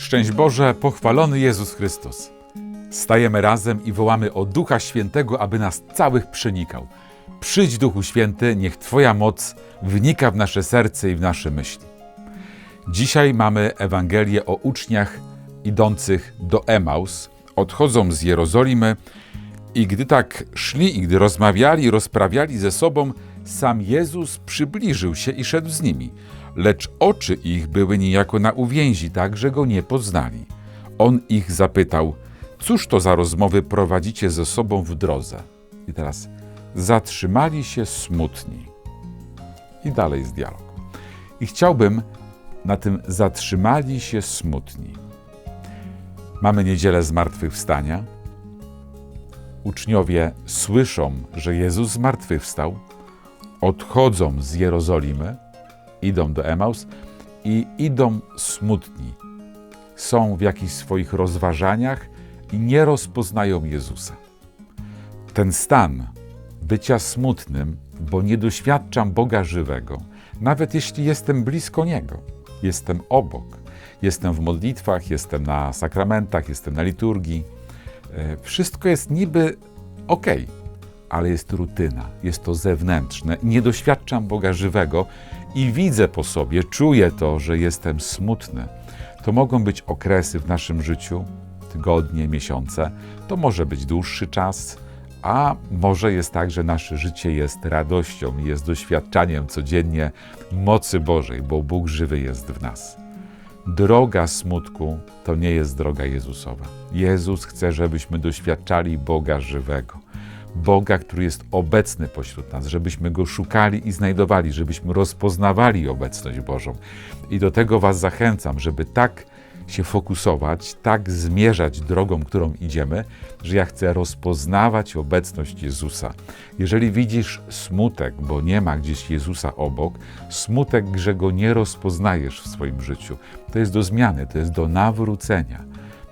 Szczęść Boże, pochwalony Jezus Chrystus. Stajemy razem i wołamy o Ducha Świętego, aby nas całych przenikał. Przyjdź Duchu Święty, niech Twoja moc wnika w nasze serce i w nasze myśli. Dzisiaj mamy Ewangelię o uczniach idących do Emaus. Odchodzą z Jerozolimy i gdy tak szli i gdy rozmawiali rozprawiali ze sobą, sam Jezus przybliżył się i szedł z nimi. Lecz oczy ich były niejako na uwięzi, tak, że go nie poznali. On ich zapytał, cóż to za rozmowy prowadzicie ze sobą w drodze? I teraz zatrzymali się smutni. I dalej jest dialog. I chciałbym na tym zatrzymali się smutni. Mamy niedzielę zmartwychwstania. Uczniowie słyszą, że Jezus zmartwychwstał, odchodzą z Jerozolimy, idą do Emaus i idą smutni. Są w jakichś swoich rozważaniach i nie rozpoznają Jezusa. Ten stan bycia smutnym, bo nie doświadczam Boga żywego, nawet jeśli jestem blisko Niego, jestem obok, jestem w modlitwach, jestem na sakramentach, jestem na liturgii. E, Wszystko jest niby ok, ale jest rutyna, jest to zewnętrzne. Nie doświadczam Boga żywego i widzę po sobie, czuję to, że jestem smutny. To mogą być okresy w naszym życiu, tygodnie, miesiące, to może być dłuższy czas, a może jest tak, że nasze życie jest radością jest doświadczaniem codziennie mocy Bożej, bo Bóg żywy jest w nas. Droga smutku to nie jest droga Jezusowa. Jezus chce, żebyśmy doświadczali Boga żywego. Boga, który jest obecny pośród nas, żebyśmy go szukali i znajdowali, żebyśmy rozpoznawali obecność Bożą. I do tego Was zachęcam, żeby tak się fokusować, tak zmierzać drogą, którą idziemy, że ja chcę rozpoznawać obecność Jezusa. Jeżeli widzisz smutek, bo nie ma gdzieś Jezusa obok, smutek, że go nie rozpoznajesz w swoim życiu, to jest do zmiany, to jest do nawrócenia.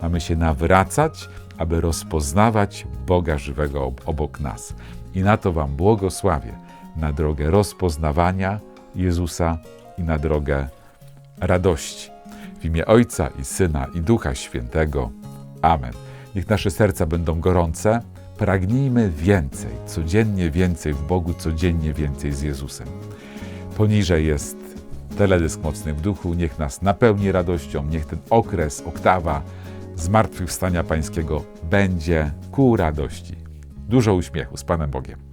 Mamy się nawracać, aby rozpoznawać Boga żywego ob- obok nas. I na to Wam błogosławię, na drogę rozpoznawania Jezusa i na drogę radości. W imię Ojca i Syna i Ducha Świętego. Amen. Niech nasze serca będą gorące. Pragnijmy więcej, codziennie więcej w Bogu, codziennie więcej z Jezusem. Poniżej jest teledysk Mocny w Duchu. Niech nas napełni radością. Niech ten okres, oktawa zmartwychwstania Pańskiego będzie ku radości. Dużo uśmiechu z Panem Bogiem.